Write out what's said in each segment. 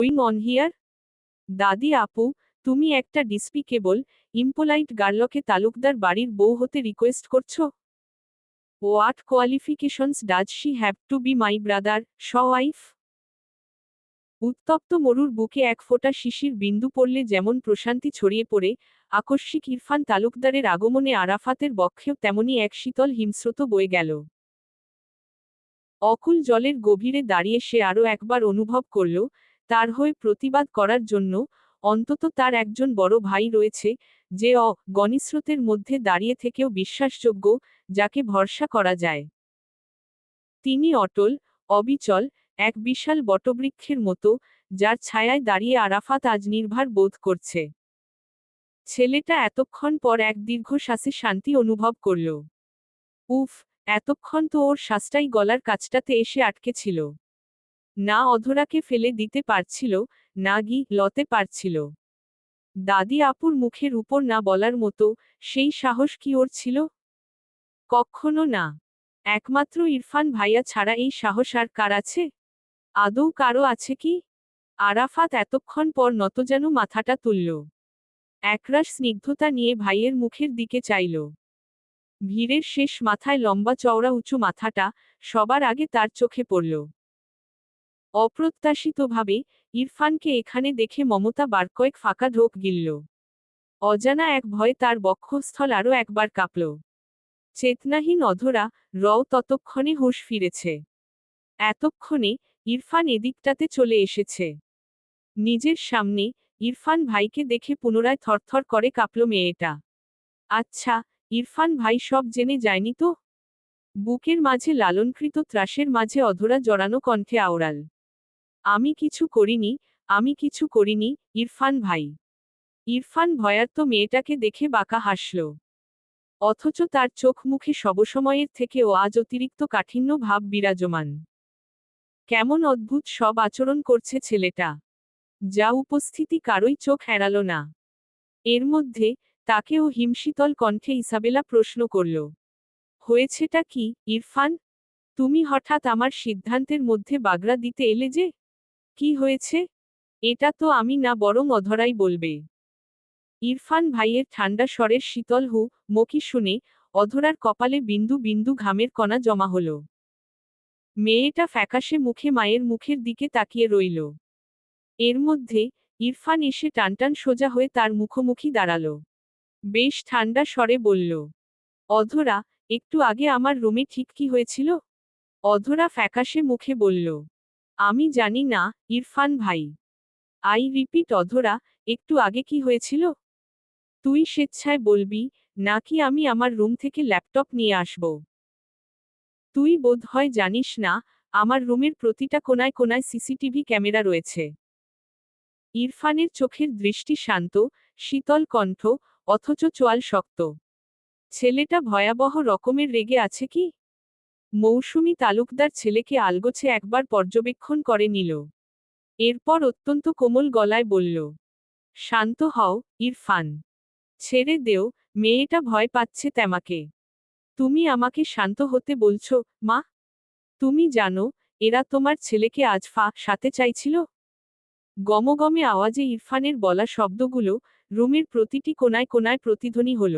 Going on here দাদি আপু, তুমি একটা ডিসপিকেবল ইম্পোলাইট গার্লকে তালুকদার বাড়ির বউ হতে রিকোয়েস্ট করছ? What qualifications does she have to be my brother's wife উত্তপ্ত মরুর বুকে এক ফোঁটা শিশির বিন্দু পড়লে যেমন প্রশান্তি ছড়িয়ে পড়ে, আকস্মিক ইরফান তালুকদারের আগমনে আরাফাতের বক্ষেও তেমনি এক শীতল হিমস্রোত বয়ে গেল। অকুল জলের গভীরে দাঁড়িয়ে সে আরও একবার অনুভব করল তার হয়ে প্রতিবাদ করার জন্য অন্তত তার একজন বড় ভাই রয়েছে, যে অ গণিস্রোতের মধ্যে দাঁড়িয়ে থেকেও বিশ্বাসযোগ্য, যাকে ভরসা করা যায়। তিনি অটল, অবিচল, এক বিশাল বটবৃক্ষের মতো, যার ছায়ায় দাঁড়িয়ে আরাফাত আজ নির্ভার বোধ করছে। ছেলেটা এতক্ষণ পর এক দীর্ঘশ্বাসে শান্তি অনুভব করল। উফ, এতক্ষণ তো ওর শ্বাসটাই গলার কাছটাতে এসে আটকে ছিল। না অধরাকে ফেলে দিতে পারছিল, না গি লতে পারছিল। দাদি আপুর মুখের উপর না বলার মতো, সেই সাহস কি ওর ছিল? কখনো না। একমাত্র ইরফান ভাইয়া ছাড়া এই সাহস আর কার আছে? আদৌ কারও আছে কি? আরাফাত এতক্ষণ পর নত যেন মাথাটা তুলল। একরাশ স্নিগ্ধতা নিয়ে ভাইয়ের মুখের দিকে চাইল। ভিড়ের শেষ মাথায় লম্বা চওড়া উঁচু মাথাটা সবার আগে তার চোখে পড়ল। অপ্রত্যাশিতভাবে, ইরফানকে এখানে দেখে মমতা বার কয়েক ফাঁকা ঢোক গিলল। অজানা এক ভয়ে তার বক্ষস্থল আরও একবার কাঁপল। চেতনাহীন অধরা রও ততক্ষণে হুঁশ ফিরেছে। এতক্ষণে ইরফান এদিকটাতে চলে এসেছে। নিজের সামনে ইরফান ভাইকে দেখে পুনরায় থরথর করে কাঁপল মেয়েটা। আচ্ছা ইরফান ভাই সব জেনে যায়নি তো? বুকের মাঝে লালনকৃত ত্রাসের মাঝে অধরা জড়ানো কণ্ঠে আওড়াল। আমি কিছু করিনি, আমি কিছু করিনি, ইরফান ভাই। ইরফান ভয়ার্ত মেয়েটাকে দেখে বাঁকা হাসল। অথচ তার চোখ মুখে সবসময়ের থেকেও আজ অতিরিক্ত কাঠিন্য ভাব বিরাজমান। কেমন অদ্ভুত সব আচরণ করছে ছেলেটা। যা উপস্থিতি কারোই চোখ এড়াল না। এর মধ্যে তাকেও হিমশীতল কণ্ঠে ইসাবেলা প্রশ্ন করল, হয়েছেটা কি, ইরফান? তুমি হঠাৎ আমার সিদ্ধান্তের মধ্যে বাগড়া দিতে এলে যে কি হয়েছে? এটা তো আমি না বরং অধরাই বলবে। ইরফান ভাইয়ের ঠান্ডা স্বরের শীতল হু, মকি শুনে অধরার কপালে বিন্দু বিন্দু ঘামের কণা জমা হল। মেয়েটা ফ্যাকাশে মুখে মায়ের মুখের দিকে তাকিয়ে রইল। এর মধ্যে ইরফান এসে টানটান সোজা হয়ে তার মুখোমুখি দাঁড়াল। বেশ ঠান্ডা স্বরে বলল, অধরা, একটু আগে আমার রুমে ঠিক কি হয়েছিল? অধরা ফ্যাকাশে মুখে বলল আমি জানি না, ইরফান ভাই। আই রিপিট, অধরা, একটু আগে কি হয়েছিল? তুই স্বেচ্ছায় বলবি, নাকি আমি আমার রুম থেকে ল্যাপটপ নিয়ে আসব? তুই বোধ হয় জানিস না, আমার রুমের প্রতিটা কোনায় কোনায় সিসিটিভি ক্যামেরা রয়েছে। ইরফানের চোখের দৃষ্টি শান্ত, শীতল কণ্ঠ, অথচ চোয়াল শক্ত। ছেলেটা ভয়াবহ রকমের রেগে আছে কি? মৌসুমি তালুকদার ছেলেকে আলগোছে একবার পর্যবেক্ষণ করে নিল। এরপর অত্যন্ত কোমল গলায় বলল, শান্ত হও, ইরফান। ছেড়ে দেও, মেয়েটা ভয় পাচ্ছে তেমাকে। তুমি আমাকে শান্ত হতে বলছ, মা। তুমি জানো, এরা তোমার ছেলেকে আজ ফা সাথে চাইছিল? গমগমে আওয়াজে ইরফানের বলা শব্দগুলো রুমের প্রতিটি কোনায় কোনায় প্রতিধ্বনি হল।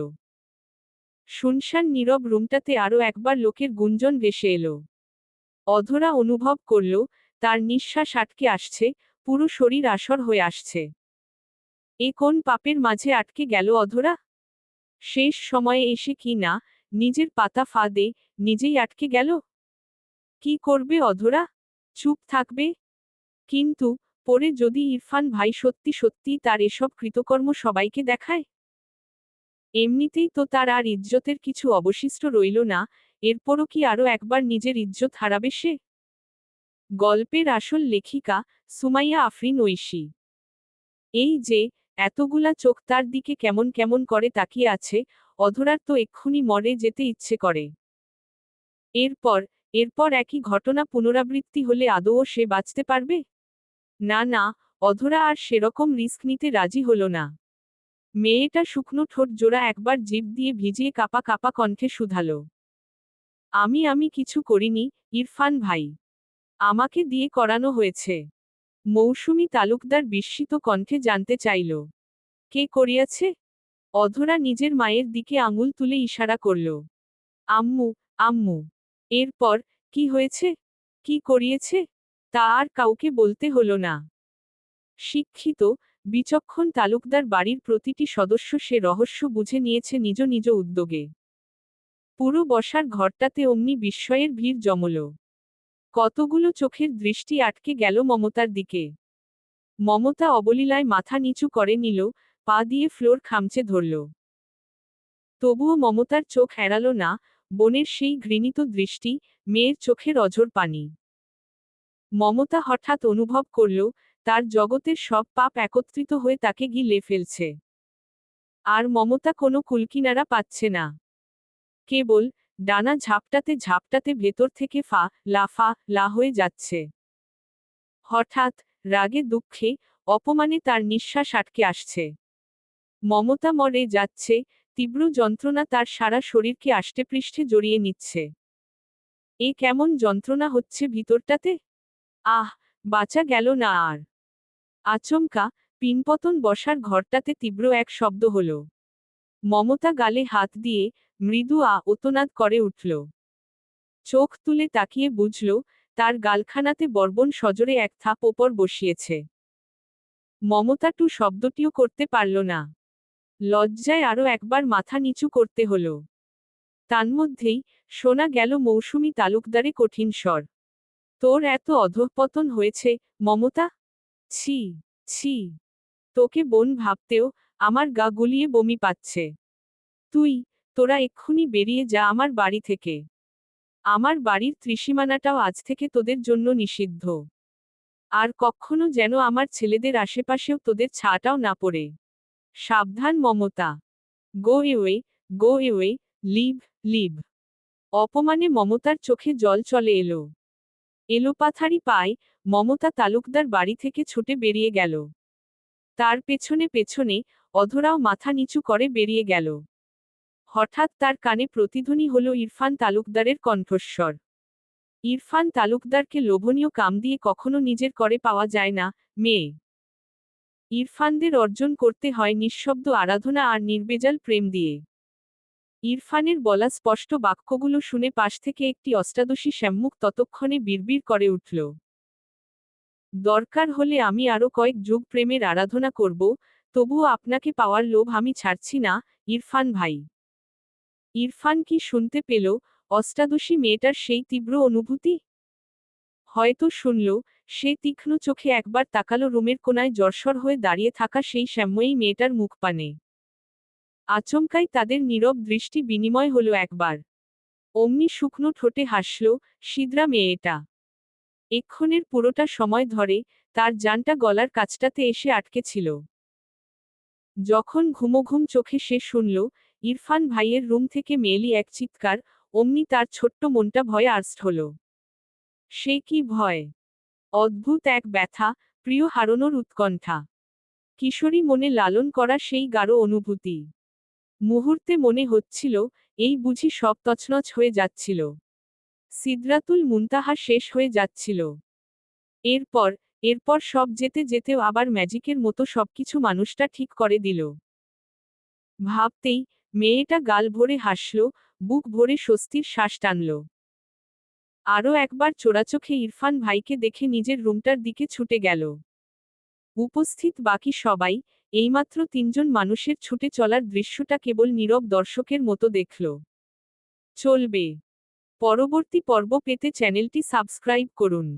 শুনশান নীরব রুমটাতে আরও একবার লোকের গুঞ্জন ভেসে এলো। অধরা অনুভব করল, তার নিঃশ্বাস আটকে আসছে, পুরো শরীর আসর হয়ে আসছে। এ কোন পাপের মাঝে আটকে গেল অধরা? শেষ সময়ে এসে কি না, নিজের পাতা ফাঁদে, নিজেই আটকে গেল? কি করবে অধরা? চুপ থাকবে? কিন্তু, পরে যদি ইরফান ভাই সত্যি সত্যি তার এসব কৃতকর্ম সবাইকে দেখায়? এমনিতেই তো তার আর ইজ্জতের কিছু অবশিষ্ট রইল না, এরপরও কি আরও একবার নিজের ইজ্জত হারাবে সে? গল্পের আসল লেখিকা সুমাইয়া আফরিন ঐশী। এই যে, এতগুলা চোখ তার দিকে কেমন কেমন করে তাকিয়ে আছে, অধরার তো এক্ষুনি মরে যেতে ইচ্ছে করে। এরপর এরপর একই ঘটনা পুনরাবৃত্তি হলে আদৌ সে বাঁচতে পারবে? না না, অধরা আর সেরকম রিস্ক নিতে রাজি হল না। মেয়েটা শুকনো ঠোঁট জোড়া একবার জিভ দিয়ে ভিজিয়ে কাপা কাপা কণ্ঠে শুধালো। আমি আমি কিছু করিনি, ইরফান ভাই। আমাকে দিয়ে করানো হয়েছে। মৌসুমি তালুকদার বিস্মিত কণ্ঠে জানতে চাইল, কে করিয়াছে? অধরা নিজের মায়ের দিকে আঙুল তুলে ইশারা করল, আম্মু আম্মু, এরপর কি হয়েছে? কি করিয়েছে? তা আর কাউকে বলতে হলো না। শিক্ষিত বিচক্ষণ তালুকদার বাড়ির প্রতিটি সদস্য সে রহস্য বুঝে নিয়েছে নিজ নিজ উদ্যোগে। পুরো বসার ঘরটাতে অমনি বিস্ময়ের ভিড় জমল। কতগুলো চোখের দৃষ্টি আটকে গেল মমতার দিকে। মমতা অবলীলায় মাথা নিচু করে নিল, পা দিয়ে ফ্লোর খামচে ধরল। তবুও মমতার চোখ এড়াল না, বোনের সেই ঘৃণিত দৃষ্টি, মেয়ের চোখের অঝোর পানি। মমতা হঠাৎ অনুভব করল তার জগতের সব পাপ একত্রিত হয়ে তাকে গিলে ফেলছে। আর মমতা কোনো কুলকিনারা পাচ্ছে না। কেবল ডানা ঝাপটাতে ঝাপটাতে ভেতর থেকে ফা লাফা লা হয়ে যাচ্ছে। হঠাৎ রাগে দুঃখে অপমানে তার নিঃশ্বাস আটকে আসছে। মমতা মরে যাচ্ছে, তীব্র যন্ত্রণা তার সারা শরীরকে আষ্টেপৃষ্ঠে জড়িয়ে নিচ্ছে। এ কেমন যন্ত্রণা হচ্ছে ভিতরটাতে? আহ বাঁচা গেল না আর। আচমকা পিনপতন বসার ঘরটাতে তীব্র এক শব্দ হল। মমতা গালে হাত দিয়ে মৃদু আ ওতনাদ করে উঠল। চোখ তুলে তাকিয়ে বুঝল, তার গালখানাতে বর্বন সজরে এক থাপ ওপর বসিয়েছে। মমতা টু শব্দটিও করতে পারল না। লজ্জায় আরও একবার মাথা নিচু করতে হল। তান্মধ্যেই শোনা গেল মৌসুমি তালুকদারে কঠিন স্বর। তোর এত অধঃপতন হয়েছে, মমতা? ছি ছি। তোকে বোন ভাবতেও আমার গা গুলিয়ে বমি পাচ্ছে। তুই, তোরা এক্ষুনি বেরিয়ে যা আমার বাড়ি থেকে। আমার বাড়ির ত্রিসীমানাটাও আজ থেকে তোদের জন্য নিষিদ্ধ। আর কখনো যেন আমার ছেলেদের আশেপাশেও তোদের ছাটাও না পড়ে। সাবধান, Mamata. Go away go away leave leave. অপমানে মমতার চোখে জল চলে এলো। এলোপাথারি পায় মমতা তালুকদার বাড়ি থেকে ছুটে বেরিয়ে গেল। তার পেছনে পেছনে অধরাও মাথা নিচু করে বেরিয়ে গেল। হঠাৎ তার কানে প্রতিধ্বনি হল ইরফান তালুকদারের কণ্ঠস্বর। ইরফান তালুকদারকে লোভনীয় কাম দিয়ে কখনো নিজের করে পাওয়া যায় না, মেয়ে। ইরফানদের অর্জন করতে হয় নিঃশব্দ আরাধনা আর নির্বেজাল প্রেম দিয়ে। ইরফানের বলা স্পষ্ট বাক্যগুলো শুনে পাশ থেকে একটি অষ্টাদশী শ্যাম্মুখ ততক্ষণে বিড়বিড় করে উঠল। দরকার হলে আমি আরও কয়েক যুগ প্রেমের আরাধনা করব, তবুও আপনাকে পাওয়ার লোভ আমি ছাড়ছি না, ইরফান ভাই। ইরফান কি শুনতে পেল, অষ্টাদশী মেয়েটার সেই তীব্র অনুভূতি? হয়তো শুনল, সে তীক্ষ্ণ চোখে একবার তাকালো রুমের কোনায় জর্সর হয়ে দাঁড়িয়ে থাকা সেই শ্যাম্যয়ী মেয়েটার মুখপানে আচমকাই তাদের নীরব দৃষ্টি বিনিময় হলো একবার। অমনি শুকনো ঠোঁটে হাসল, সিদ্রা মেয়েটা। এক্ষণের পুরোটা সময় ধরে তার যানটা গলার কাছটাতে এসে আটকে ছিল। যখন ঘুমোঘুম চোখে সে শুনল, ইরফান ভাইয়ের রুম থেকে মেয়েলি এক চিৎকার, অমনি তার ছোট্ট মনটা ভয়ে আর্স্ট হল। সে কি ভয়? অদ্ভুত এক ব্যথা, প্রিয় হারানোর উৎকণ্ঠা। কিশোরী মনে লালন করা সেই গাঢ় অনুভূতি। মুহূর্তে মনে হচ্ছিল, এই বুঝি সব তছনছ হয়ে যাচ্ছিল। সিদ্রাতুল মুন্তাহা শেষ হয়ে যাচ্ছিল। এরপর এরপর সব যেতে যেতেও আবার ম্যাজিকের মতো সবকিছু মানুষটা ঠিক করে দিল। ভাবতেই, মেয়েটা গাল ভরে হাসল, বুক ভরে স্বস্তির শ্বাস টানল। আরও একবার চোরাচোখে ইরফান ভাইকে দেখে নিজের রুমটার দিকে ছুটে গেল। উপস্থিত বাকি সবাই এইমাত্র তিনজন মানুষের ছুটে চলার দৃশ্যটা কেবল নীরব দর্শকের মতো দেখল। চলবে। পরবর্তী পর্ব পেতে চ্যানেলটি সাবস্ক্রাইব করুন।